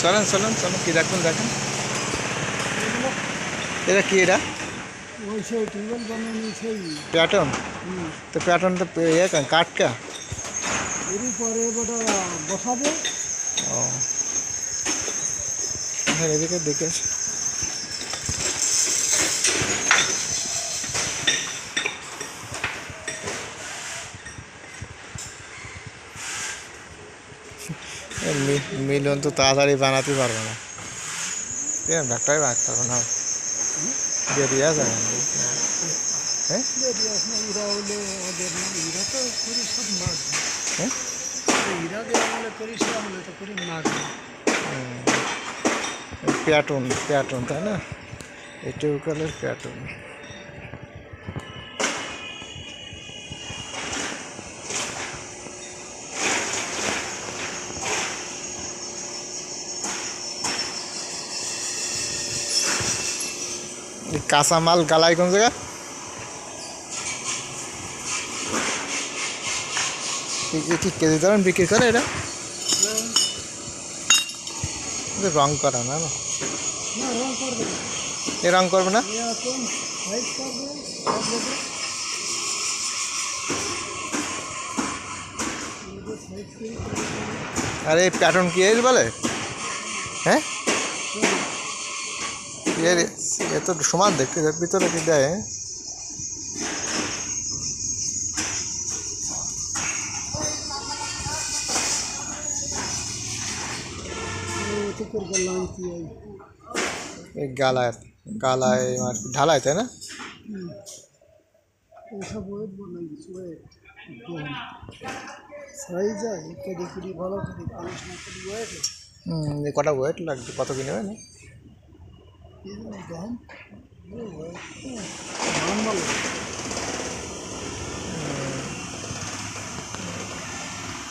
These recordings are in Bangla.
চলেন চলেন চলেন, কি দেখুন, দেখেন। এটা কি এটা? প্যাটার্ন? তো প্যাটার্নটা ইয়ে পরে বসাবো ও। এদিকে দেখে মিলন তো তাড়াতাড়ি বানাতে পারবে না। এ ব্যাগটাই বানাতে পারবে না। বেরিয়ে হ্যাঁ আসে হ্যাঁ প্যাটুন। প্যাটুন তাই না? এই টিউবওয়েলের প্যাটুন। কাঁচামাল গালায় কোন জায়গা? কি কেজি ধরেন বিক্রি করে এটা? রং করা না এ রং করবে না? আর প্যাটার্ন কি এর বলে? হ্যাঁ? এর, এ তো সমান দেখতে ভিতরে কি দেয়? এতে গালায় গালায় আর কি ঢালাই তাই না কেটে ওয়েট লাগবে, কত কি নেবে না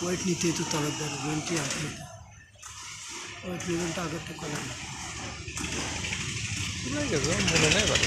ওয়েট নিতে তো তালুকদার ওয়েটটি আসবে ওয়েট নেবেনটা আগের তো করা না ঠিক আছে মনে নেই বাড়ি